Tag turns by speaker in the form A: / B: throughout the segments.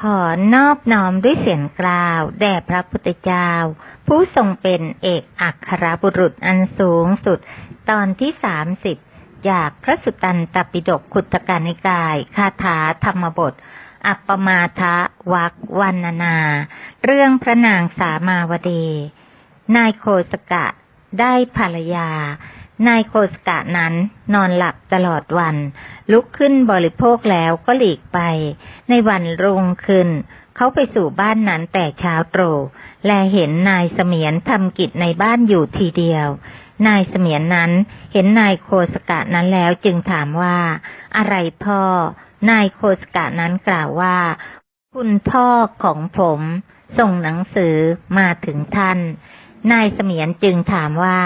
A: ขอนอบน้อมด้วยเสียงกล่าว แด่พระพุทธเจ้า ผู้ทรงเป็นเอกอัครบุรุษอันสูงสุด ตอนที่สามสิบจากพระสุตตันตปิฎกขุตกานิกาย คาถาธรรมบท อัปปมาทะวักวันนานา เรื่องพระนางสามาวดี นายโคสกะได้ภรรยา นายโคสกะนั้นนอนหลับตลอดวัน ลุกขึ้นบริโภคแล้วก็หลีกไป ในวันรุ่งขึ้น เขาไปสู่บ้านนั้นแต่เช้าตรู่และเห็นนายเสมียนทำกิจในบ้านอยู่ทีเดียว นายเสมียนนั้นเห็นนายโคสกะนั้นแล้วจึงถามว่า อะไรพ่อ นายโคสกะนั้นกล่าวว่า คุณพ่อของผม ส่งหนังสือมาถึงท่านนายเสมียนจึงถามว่า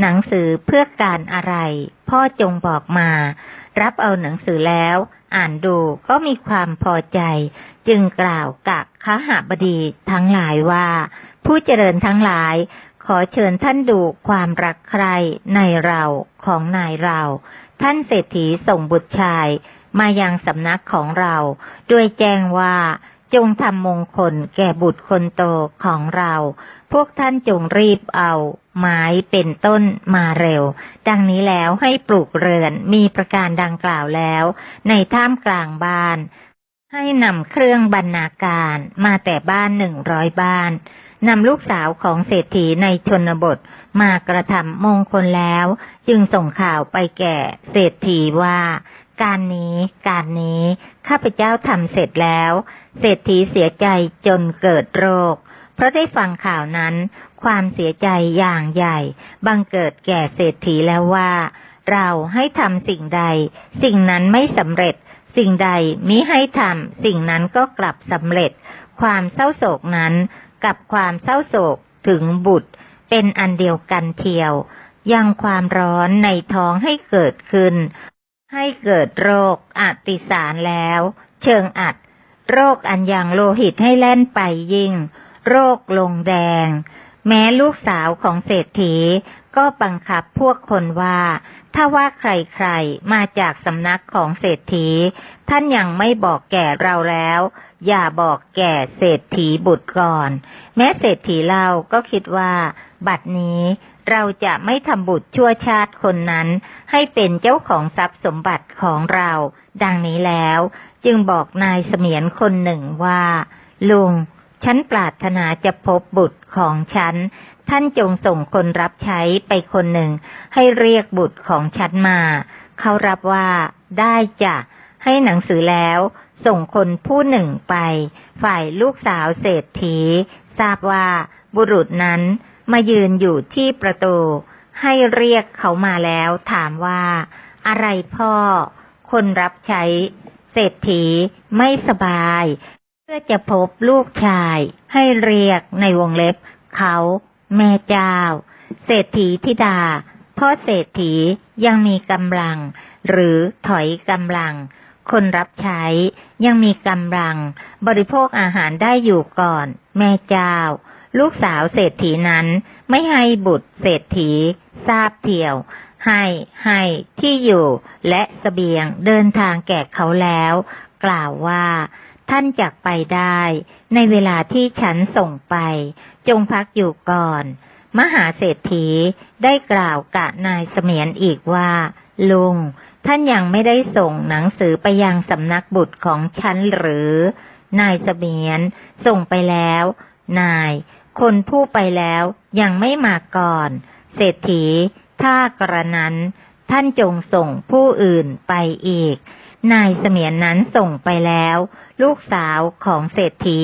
A: หนังสือเพื่อการอะไร พ่อจงบอกมา รับเอาหนังสือแล้ว อ่านดูก็มีความพอใจ จึงกล่าวกับข้าหาบดีทั้งหลายว่า ผู้เจริญทั้งหลาย ขอเชิญท่านดูความรักใครในเราของนายเรา ท่านเศรษฐีส่งบุตรชายมายังสำนักของเรา ด้วยแจ้งว่าจงทำมงคลแก่บุตรคนโตของเรา พวกท่านจงรีบเอา ไม้เป็นต้นมาเร็ว ดังนี้แล้วให้ปลูกเรือนมีประการดังกล่าวแล้ว ในท่ามกลางบ้าน ให้นำเครื่องบรรณาการมาแต่บ้านหนึ่งร้อยบ้านนำลูกสาวของเศรษฐีในชนบทมากระทำมงคลแล้ว จึงส่งข่าวไปแก่เศรษฐีว่า การนี้ การนี้ ข้าพเจ้าทำเสร็จแล้ว เศรษฐีเสียใจจนเกิดโรค เพราะได้ฟังข่าวนั้น ความเสียใจอย่างใหญ่ บังเกิดแก่เศรษฐีแล้วว่า เราให้ทำสิ่งใด สิ่งนั้นไม่สำเร็จ สิ่งใดมิให้ทำสิ่งนั้นก็กลับสำเร็จ ความเศร้าโศกนั้นกับความเศร้าโศกถึงบุตร เป็นอันเดียวกันเทียว ยังความร้อนในท้องให้เกิดขึ้น ให้เกิดโรคอติสารแล้ว เชิงอัด โรคอันยังโลหิตให้แล่นไปยิ่ง โรคลงแดง แม้ลูกสาวของเศรษฐีก็บังคับพวกคนว่า ถ้าว่าใครๆมาจากสำนักของเศรษฐี ท่านยังไม่บอกแก่เราแล้ว อย่าบอกแก่เศรษฐีบุตรก่อน แม้เศรษฐีเล่าก็คิดว่า บัดนี้เราจะไม่ทำบุตรชั่วชาติคนนั้น ให้เป็นเจ้าของทรัพย์สมบัติของเรา ดังนี้แล้ว จึงบอกนายเสมียนคนหนึ่งว่า ลุง ฉันปรารถนาจะพบบุตรของฉัน ท่านจงส่งคนรับใช้ไปคนหนึ่ง ให้เรียกบุตรของฉันมา เขารับว่าได้จ้ะ ให้หนังสือแล้ว ส่งคนผู้หนึ่งไป ฝ่ายลูกสาวเศรษฐี ทราบว่าบุรุษนั้นมายืนอยู่ที่ประตู ให้เรียกเขามาแล้วถามว่า อะไรพ่อ คนรับใช้ เศรษฐีไม่สบาย เพื่อจะพบลูกชายให้เรียกในวงเล็บ เขาแม่เจ้า เศรษฐีธิดาพ่อเศรษฐียังมีกำลัง หรือถอยกำลัง คนรับใช้ยังมีกำลัง บริโภคอาหารได้อยู่ก่อน แม่เจ้า ลูกสาวเศรษฐีนั้นไม่ให้บุตรเศรษฐี ทราบเที่ยว ให้ให้ที่อยู่และสเสบียงเดินทางแก่เขาแล้ว กล่าวว่า ท่านจักไปได้ ในเวลาที่ฉันส่งไป จงพักอยู่ก่อน มหาเศรษฐีได้กล่าวกับนายเสมียนอีกว่า ลุง ท่านยังไม่ได้ส่งหนังสือไปยังสำนักบุตรของฉันหรือ นายเสมียนส่งไปแล้ว นาย คนผู้ไปแล้วยังไม่มาก่อน เศรษฐี ถ้ากระนั้น ท่านจงส่งผู้อื่นไปอีก นายเสมียนนั้นส่งไปแล้ว ลูกสาวของเศรษฐี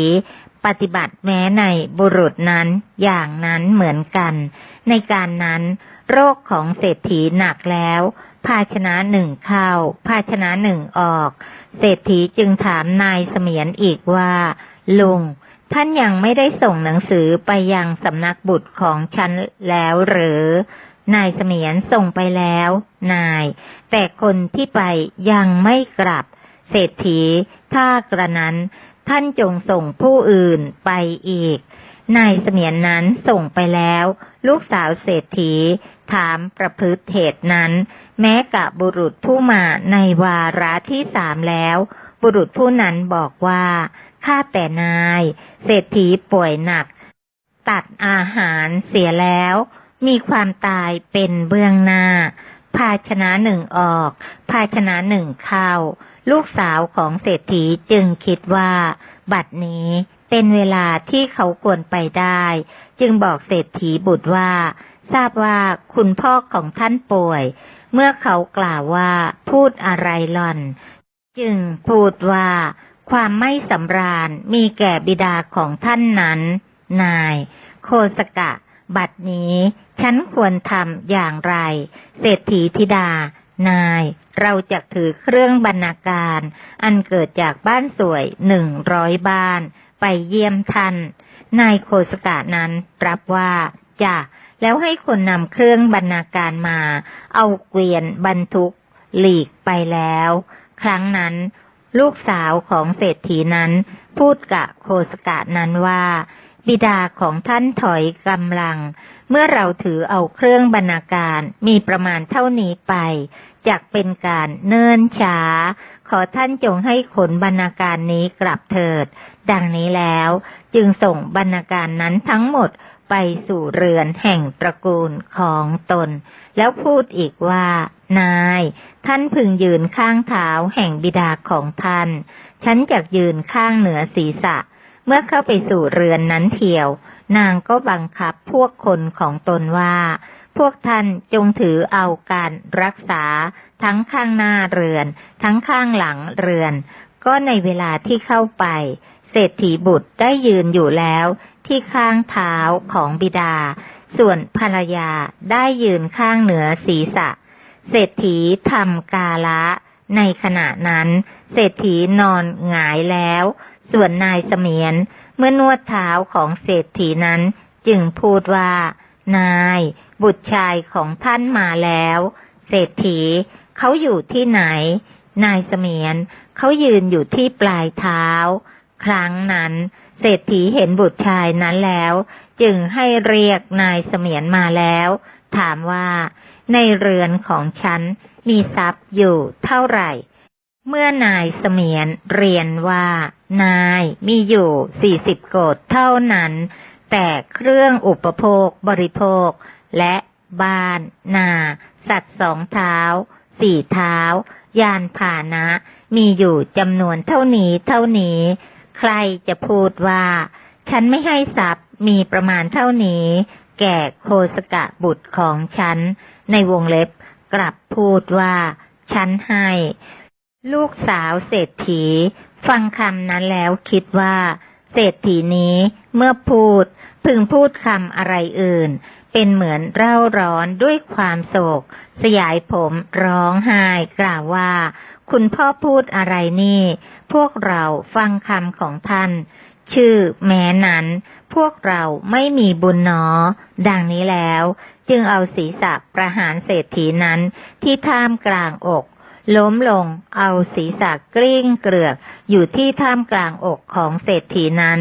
A: ปฏิบัติแม้ในบุรุษนั้นอย่างนั้นเหมือนกัน ในการนั้น โรคของเศรษฐีหนักแล้ว ภาชนะหนึ่งเข้า ภาชนะหนึ่งออก เศรษฐีจึงถามนายเสมียนอีกว่า ลุงท่านยังไม่ได้ส่งหนังสือไปยังสำนักบุตรของฉันแล้วหรือ นายเสมียนส่งไปแล้ว นาย แต่คนที่ไปยังไม่กลับ เศรษฐี ถ้ากระนั้น ท่านจงส่งผู้อื่นไปอีก นายเสมียนนั้นส่งไปแล้ว ลูกสาวเศรษฐี ถามประพฤติเหตุนั้น แม้กับบุรุษผู้มาในวาระที่สามแล้ว บุรุษผู้นั้นบอกว่าข้าแต่นาย เศรษฐีป่วยหนัก ตัดอาหารเสียแล้ว มีความตายเป็นเบื้องหน้า ภาชนะหนึ่งออก ภาชนะหนึ่งเข้า ลูกสาวของเศรษฐีจึงคิดว่า บัดนี้เป็นเวลาที่เขาควรไปได้ จึงบอกเศรษฐีบุตรว่า ทราบว่าคุณพ่อของท่านป่วย เมื่อเขากล่าวว่าพูดอะไรหล่อน จึงพูดว่า ความไม่สำราญมีแก่บิดาของท่านนั้น นาย โคสกะ บัดนี้ฉันควรทำอย่างไร เศรษฐีธิดา นาย เราจะถือเครื่องบรรณาการ อันเกิดจากบ้านสวยหนึ่งร้อยบ้าน ไปเยี่ยมท่าน นายโคสกะนั้นรับว่าจะแล้วให้คนนำเครื่องบรรณาการมา เอาเกวียนบรรทุก หลีกไปแล้ว ครั้งนั้น ลูกสาวของเศรษฐีนั้น พูดกับโคสกะนั้นว่า บิดาของท่านถอยกำลัง เมื่อเราถือเอาเครื่องบรรณาการมีประมาณเท่านี้ไปจากเป็นการเนิ่นช้า ขอท่านจงให้ขนบรรณาการนี้กลับเถิด ดังนี้แล้วจึงส่งบรรณาการนั้นทั้งหมดไปสู่เรือนแห่งตระกูลของตน แล้วพูดอีกว่า นาย ท่านพึงยืนข้างเท้าแห่งบิดาของท่าน ฉันจะยืนข้างเหนือศีรษะ เมื่อเข้าไปสู่เรือนนั้นเที่ยว นางก็บังคับพวกคนของตนว่า พวกท่านจงถือเอาการรักษา ทั้งข้างหน้าเรือน ทั้งข้างหลังเรือน ก็ในเวลาที่เข้าไป เศรษฐีบุตรได้ยืนอยู่แล้ว ที่ข้างเท้าของบิดา ส่วนภรรยาได้ยืนข้างเหนือศีรษะ เศรษฐีทำกาละ ในขณะนั้น เศรษฐีนอนหงายแล้ว ส่วนนายเสมียนเมื่อนวดเท้าของเศรษฐีนั้น จึงพูดว่า นาย บุตรชายของท่านมาแล้ว เศรษฐีเขาอยู่ที่ไหน นายเสมียนเขายืนอยู่ที่ปลายเท้า ครั้งนั้นเศรษฐีเห็นบุตรชายนั้นแล้ว จึงให้เรียกนายเสมียนมาแล้ว ถามว่า ในเรือนของฉันมีทรัพย์อยู่เท่าไหร่ เมื่อนายเสมียนเรียนว่า นายมีอยู่สี่สิบโกดเท่านั้น แต่เครื่องอุปโภคบริโภค และบ้าน นา สัตว์สองเท้า สี่เท้า ยานพาหนะ มีอยู่จำนวนเท่านี้เท่านี้ ใครจะพูดว่า ฉันไม่ให้ทรัพย์มีประมาณเท่านี้ แก่โคสกะบุตรของฉัน ในวงเล็บกลับพูดว่า ฉันให้ ลูกสาวเศรษฐี ฟังคำนั้นแล้วคิดว่า เศรษฐีนี้เมื่อพูด พึงพูดคำอะไรอื่น เป็นเหมือนเร่าร้อนด้วยความโศก สยายผมร้องไห้กล่าวว่า คุณพ่อพูดอะไรนี่ พวกเราฟังคำของท่าน ชื่อแม้นั้น พวกเราไม่มีบุญหนอ ดังนี้แล้ว จึงเอาศีรษะประหารเศรษฐีนั้นที่ท่ามกลางอก ล้มลง เอาศีรษะกลิ้งเกลือก อยู่ที่ท่ามกลางอกของเศรษฐีนั้น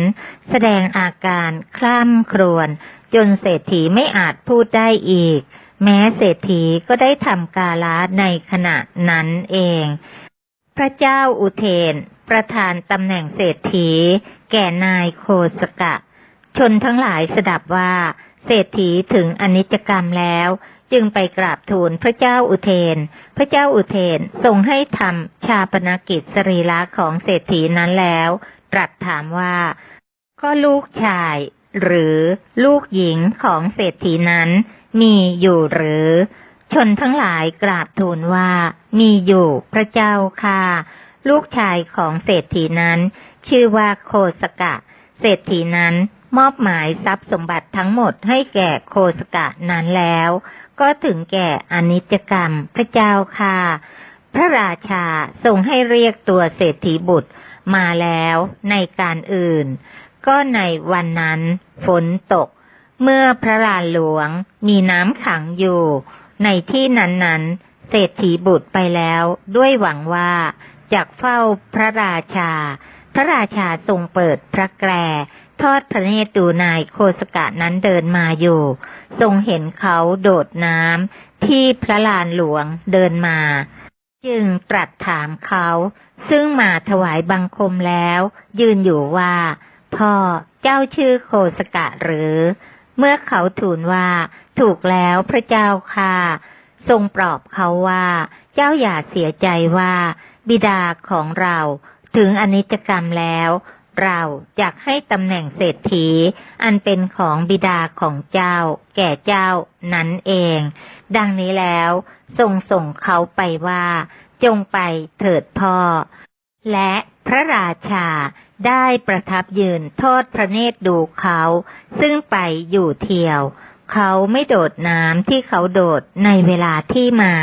A: แสดงอาการคล่ำครวญจนเศรษฐีไม่อาจพูดได้อีก แม้เศรษฐีก็ได้ทำกาละในขณะนั้นเอง พระเจ้าอุเทน ประธานตำแหน่งเศรษฐี แก่นายโคสกะ ชนทั้งหลายสดับว่า เศรษฐีถึงอนิจกรรมแล้ว จึงไปกราบทูลพระเจ้าอุเทน พระเจ้าอุเทนทรงให้ทำชาปนกิจสรีระของเศรษฐีนั้นแล้ว ตรัสถามว่า ก็ลูกชาย หรือลูกหญิงของเศรษฐีนั้น มีอยู่หรือ ชนทั้งหลายกราบทูลว่า มีอยู่พระเจ้าค่ะ ลูกชายของเศรษฐีนั้น ชื่อว่าโคสกะ เศรษฐีนั้นมอบหมายทรัพย์สมบัติทั้งหมดให้แก่โคสกะนั้นแล้ว ก็ถึงแก่อนิจกรรม พระเจ้าค่ะ พระราชาทรงให้เรียกตัวเศรษฐีบุตรมาแล้วในการอื่น ก็ในวันนั้นฝนตก เมื่อพระลานหลวงมีน้ำขังอยู่ ในที่นั้นๆ เศรษฐีบุตรไปแล้วด้วยหวังว่าจากเฝ้าพระราชา พระราชาทรงเปิดพระแกร ทอดพระเนตรดูนายโคสกะนั้นเดินมาอยู่ ทรงเห็นเขาโดดน้ำที่พระลานหลวงเดินมา จึงตรัสถามเขา ซึ่งมาถวายบังคมแล้ว ยืนอยู่ว่า พ่อเจ้าชื่อโคสกะหรือ เมื่อเขาทูลว่า ถูกแล้วพระเจ้าค่ะทรงปลอบเขาว่า เจ้าอย่าเสียใจว่า บิดาของเราถึงอนิจกรรมแล้ว เราอยากให้ตำแหน่งเศรษฐี อันเป็นของบิดาของเจ้า แก่เจ้านั้นเอง ดังนี้แล้วทรงส่งเขาไปว่า จงไปเถิดพ่อ และพระราชาได้ประทับยืนทอดพระเนตรดูเขา ซึ่งไปอยู่เที่ยว เขาไม่โดดน้ำที่เขาโดดในเวลาที่มา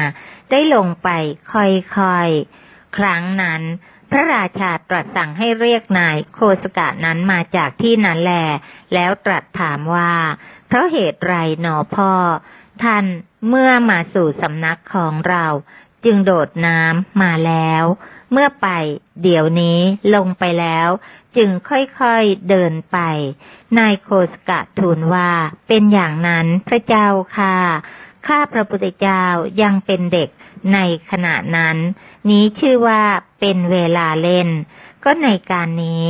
A: ได้ลงไปค่อยๆ ครั้งนั้น พระราชาตรัสสั่งให้เรียกนายโคสกะนั้นมาจากที่นั้นแล แล้วตรัสถามว่า เพราะเหตุไรหนอพ่อ ท่านเมื่อมาสู่สำนักของเรา จึงโดดน้ำมาแล้ว เมื่อไป เดี๋ยวนี้ลงไปแล้ว จึงค่อยๆเดินไป นายโคสกะทูลว่า เป็นอย่างนั้นพระเจ้าค่ะ ข้าพระพุทธเจ้ายังเป็นเด็ก ในขณะนั้น นี้ชื่อว่าเป็นเวลาเล่น ก็ในการนี้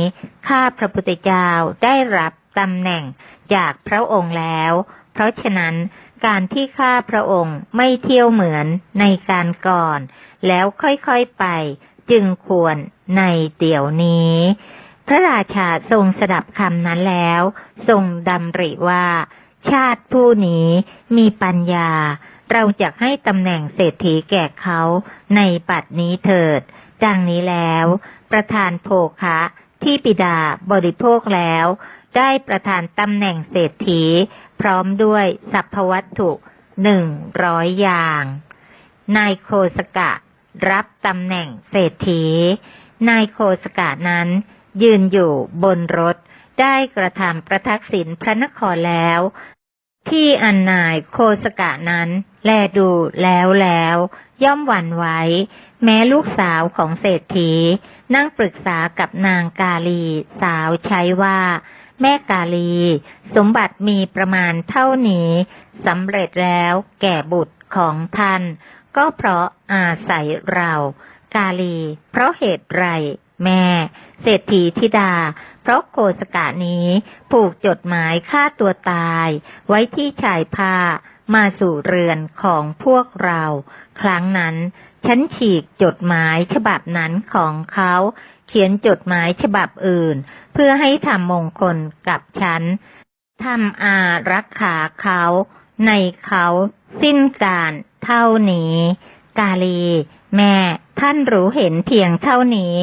A: ข้าพระพุทธเจ้าได้รับตำแหน่งจากพระองค์แล้ว เพราะฉะนั้นการที่ข้าพระองค์ไม่เที่ยวเหมือนในการก่อน แล้วค่อยๆไปจึงควรในเดี๋ยวนี้ พระราชาทรงสดับคำนั้นแล้ว ทรงดำริว่า ชาติผู้นี้มีปัญญา เราจะให้ตำแหน่งเศรษฐีแก่เขาในปัดนี้เถิดดังนี้แล้ว ประธานโภคะที่ปิดาบริโภคแล้ว ได้ประธานตำแหน่งเศรษฐี พร้อมด้วยสัพพวัตถุหนึ่งร้อยอย่าง นายโคสกะ รับตำแหน่งเศรษฐี นายโคสกะนั้น ยืนอยู่บนรถ ได้กระทำประทักษิณพระนครแล้ว ที่อันนายโคสกะนั้น แลดูแล้วแล้ว ย่อมหวั่นไหวแม้ลูกสาวของเศรษฐี นั่งปรึกษากับนางกาลีสาวใช้ว่า แม่กาลี สมบัติมีประมาณเท่านี้สำเร็จแล้วแก่บุตรของท่าน ก็เพราะอาศัยเรา กาลี เพราะเหตุไรแม่ เศรษฐีธิดา เพราะโคสกะนี้ผูกจดหมายฆ่าตัวตาย ไว้ที่ชายผ้า มาสู่เรือนของพวกเรา ครั้งนั้น ฉันฉีกจดหมายฉบับนั้นของเขา เขียนจดหมายฉบับอื่น เพื่อให้ทำมงคลกับฉันทำอารักขาเขา ในเขาสิ้นการเท่านี้ กาลี แม่ท่านรู้เห็นเพียงเท่านี้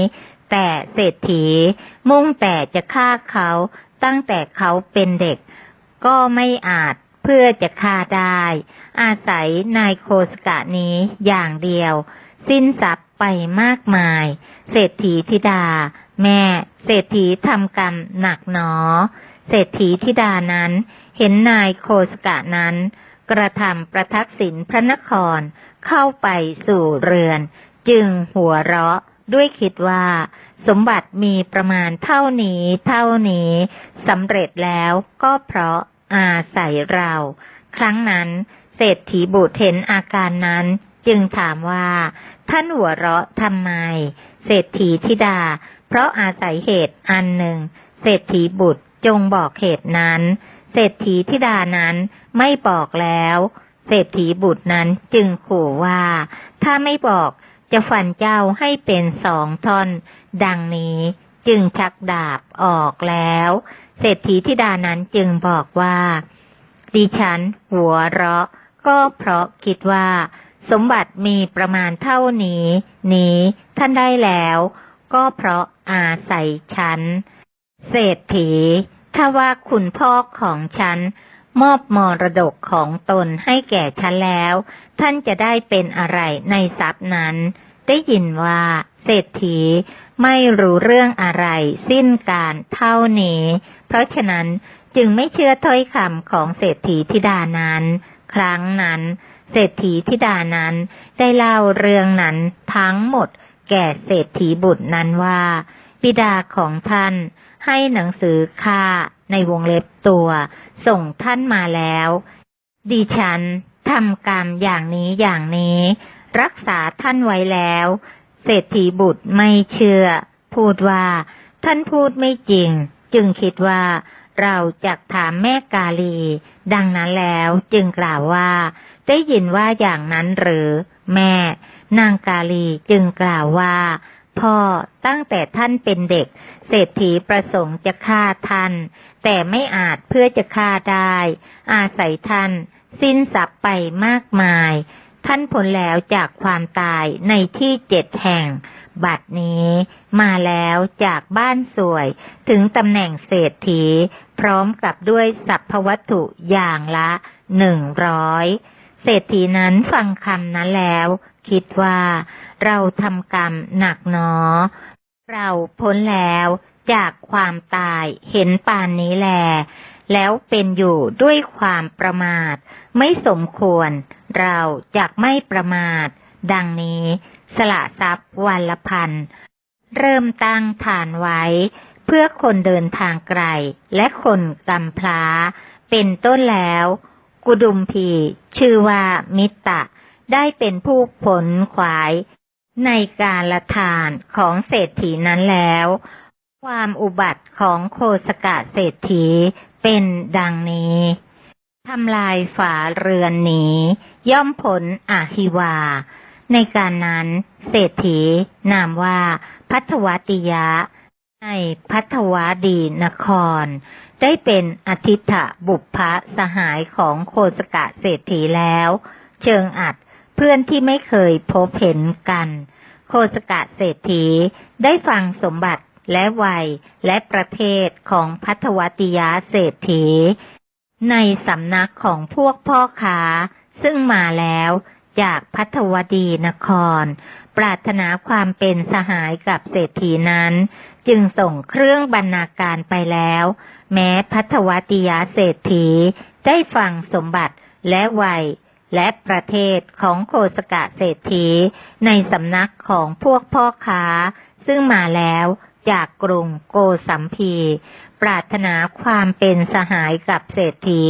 A: แต่เศรษฐีมุ่งแต่จะฆ่าเขาตั้งแต่เขาเป็นเด็ก ก็ไม่อาจ เพื่อจะฆ่าได้ อาศัยนายโคสกะนี้อย่างเดียว สิ้นทรัพย์ไปมากมาย เศรษฐีธิดา แม่ เศรษฐีทำกรรมหนักหนอ เศรษฐีธิดานั้น เห็นนายโคสกะนั้น กระทำประทักษิณพระนครเข้าไปสู่เรือน จึงหัวเราะด้วยคิดว่าสมบัติมีประมาณเท่านี้เท่านี้สำเร็จแล้วก็เพราะ อาศัยเรา ครั้งนั้นเศรษฐีบุตรเห็นอาการนั้น จึงถามว่า ท่านหัวเราะทำไม เศรษฐีธิดา เพราะอาศัยเหตุอันหนึ่ง เศรษฐีบุตรจงบอกเหตุนั้น เศรษฐีธิดานั้นไม่บอกแล้ว เศรษฐีบุตรนั้นจึงขู่ว่า ถ้าไม่บอกจะฟันเจ้าให้เป็นสองท่อน ดังนี้จึงชักดาบออกแล้ว เศรษฐีธิดานั้นจึงบอกว่า ดิฉัน หัวเราะ ก็เพราะคิดว่า สมบัติมีประมาณเท่านี้ นี้ท่านได้แล้ว ก็เพราะอาศัยฉัน เศรษฐี ถ้าว่าคุณพ่อของฉัน มอบมรดกของตนให้แก่ฉันแล้ว ท่านจะได้เป็นอะไรในทรัพย์นั้น ได้ยินว่า เศรษฐีไม่รู้เรื่องอะไรสิ้นการเท่านี้ เพราะฉะนั้นจึงไม่เชื่อถ้อยคำของเศรษฐีธิดานั้น ครั้งนั้น เศรษฐีธิดานั้นได้เล่าเรื่องนั้นทั้งหมดแก่เศรษฐีบุตรนั้นว่า บิดาของท่านให้หนังสือค่าในวงเล็บตัว ส่งท่านมาแล้ว ดิฉันทำกรรมอย่างนี้อย่างนี้ รักษาท่านไว้แล้ว เศรษฐีบุตรไม่เชื่อ พูดว่า ท่านพูดไม่จริง จึงคิดว่าเราจะถามแม่กาลี ดังนั้นแล้วจึงกล่าวว่า ได้ยินว่าอย่างนั้นหรือ แม่ นางกาลีจึงกล่าวว่า พ่อตั้งแต่ท่านเป็นเด็ก เศรษฐีประสงค์จะฆ่าท่าน แต่ไม่อาจเพื่อจะฆ่าได้ อาศัยท่าน สิ้นทรัพย์ไปมากมาย ท่านพ้นแล้วจากความตายในที่เจ็ดแห่ง บัดนี้มาแล้วจากบ้านสวย ถึงตำแหน่งเศรษฐี พร้อมกับด้วยสัพพวัตถุอย่างละหนึ่งร้อยเศรษฐีนั้นฟังคำนั้นแล้ว คิดว่าเราทำกรรมหนักหนอ เราพ้นแล้วจากความตายเห็นปานนี้แล แล้วเป็นอยู่ด้วยความประมาท ไม่สมควร เราจากไม่ประมาท ดังนี้ สละทรัพย์วันละพัน เริ่มตั้งฐานไว้ เพื่อคนเดินทางไกล และคนกำพร้า เป็นต้นแล้ว กุดุมพีชื่อว่ามิตตะ ได้เป็นผู้ผลขวาย ในการละทานของเศรษฐีนั้นแล้ว ความอุบัติของโคสกะเศรษฐีเป็นดังนี้ทำลายฝาเรือนหนีย่อมผลอาหิวา ในการนั้นเศรษฐี นามว่าพัทวติยะ ในพัทวดีนคร ได้เป็นอธิฐะบุพพสหายของโคสกะเศรษฐีแล้ว เชิงอัดเพื่อนที่ไม่เคยพบเห็นกัน โคสกะเศรษฐีได้ฟังสมบัติและวัยและประเทศของพัทวติยะเศรษฐี ในสำนักของพวกพ่อค้าซึ่งมาแล้ว จากพัทวดีนคร ปรารถนาความเป็นสหายกับเศรษฐีนั้น จึงส่งเครื่องบรรณาการไปแล้ว แม้พัทวติยะเศรษฐีได้ฟังสมบัติและวัยและประเทศของโคสกะเศรษฐี ในสำนักของพวกพ่อค้า ซึ่งมาแล้วจากกรุงโกสัมพี ปรารถนาความเป็นสหายกับเศรษฐี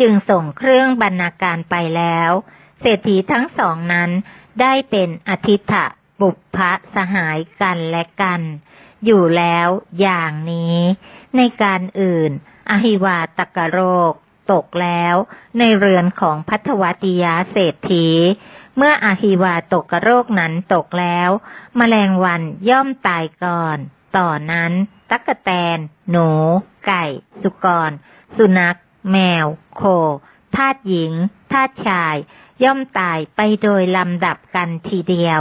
A: จึงส่งเครื่องบรรณาการไปแล้ว เศรษฐีทั้งสองนั้นได้เป็นอธิฐะบุพพสหายกันและกัน อยู่แล้วอย่างนี้ ในการอื่น อหิวาตกโรค ตกแล้วในเรือนของพัทวติยาเศรษฐี เมื่ออหิวาตกโรคนั้นตกแล้วแมลงวันย่อมตายก่อน ต่อนั้น ตักกแตน หนู ไก่ สุกร สุนัข แมว โคทาสหญิงทาสชาย ย่อมตายไปโดยลำดับกันทีเดียว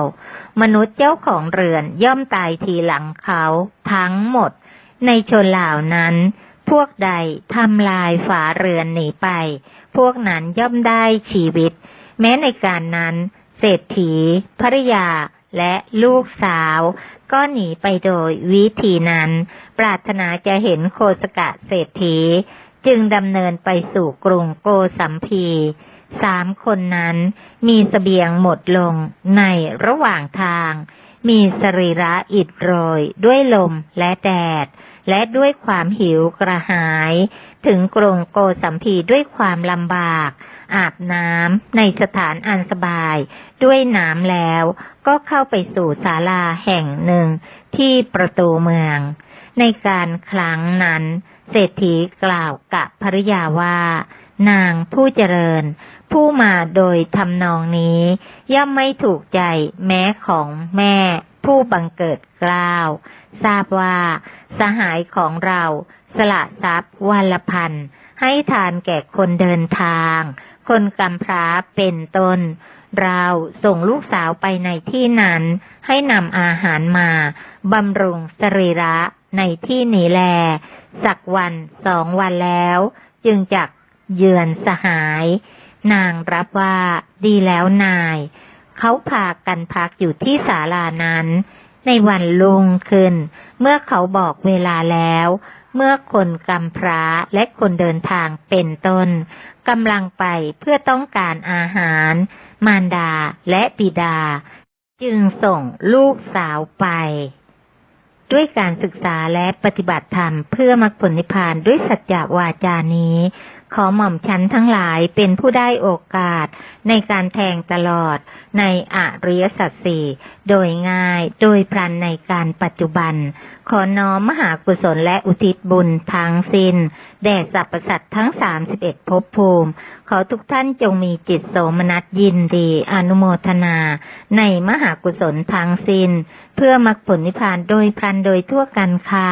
A: มนุษย์เจ้าของเรือนย่อมตายทีหลังเขาทั้งหมด ในชนเหล่านั้น พวกใดทำลายฝาเรือนหนีไป พวกนั้นย่อมได้ชีวิต แม้ในการนั้นเศรษฐีภริยาและลูกสาว ก็หนีไปโดยวิธีนั้น ปรารถนาจะเห็นโคสกะเศรษฐี จึงดำเนินไปสู่กรุงโกสัมพี สามคนนั้นมีสเสบียงหมดลงในระหว่างทาง มีสรีระอิดโรยด้วยลมและแดด และด้วยความหิวกระหาย ถึงกรงโกสัมพีด้วยความลำบาก อาบน้ำในสถานอันสบาย ด้วยน้ำแล้วก็เข้าไปสู่ศาลาแห่งหนึ่งที่ประตูเมือง ในการครั้งนั้น เศรษฐีกล่าวกับภริยาว่า นางผู้เจริญ ผู้มาโดยทำนองนี้ ย่อมไม่ถูกใจแม้ของแม่ผู้บังเกิดกล้าว ทราบว่า สหายของเราสละทรัพย์วันละพันให้ทานแก่คนเดินทาง คนกำพร้าเป็นต้น เราส่งลูกสาวไปในที่นั้น ให้นำอาหารมาบำรุงสรีระในที่นี้แล สักวันสองวันแล้ว จึงจัก เยือนสหาย นางรับว่าดีแล้วนาย เขาพากันพักอยู่ที่ศาลานั้น ในวันลุงขึ้น เมื่อเขาบอกเวลาแล้ว เมื่อคนกำพร้าและคนเดินทางเป็นต้นกำลังไปเพื่อต้องการอาหาร มารดาและบิดา จึงส่งลูกสาวไปด้วยการศึกษาและปฏิบัติธรรมเพื่อมรรคผลนิพพานด้วยสัจจวาจานี้ ขอหม่อมชันทั้งหลายเป็นผู้ได้โอกาสในการแทงตลอดในอริยสัจสี่โดยง่ายโดยพลันในการปัจจุบัน ขอน้อมมหากุศลและอุทิศบุญทั้งสิน้น แด่สรรพสัตว์ทั้งสามสิบเอ็ดภพภูมิ ขอทุกท่านจงมีจิตโสมนัสยินดีอนุโมทนา ในมหากุศลทั้งสิน้น เพื่อมรรคผลนิพพานโดยพลันโดยทั่วกันค่ะ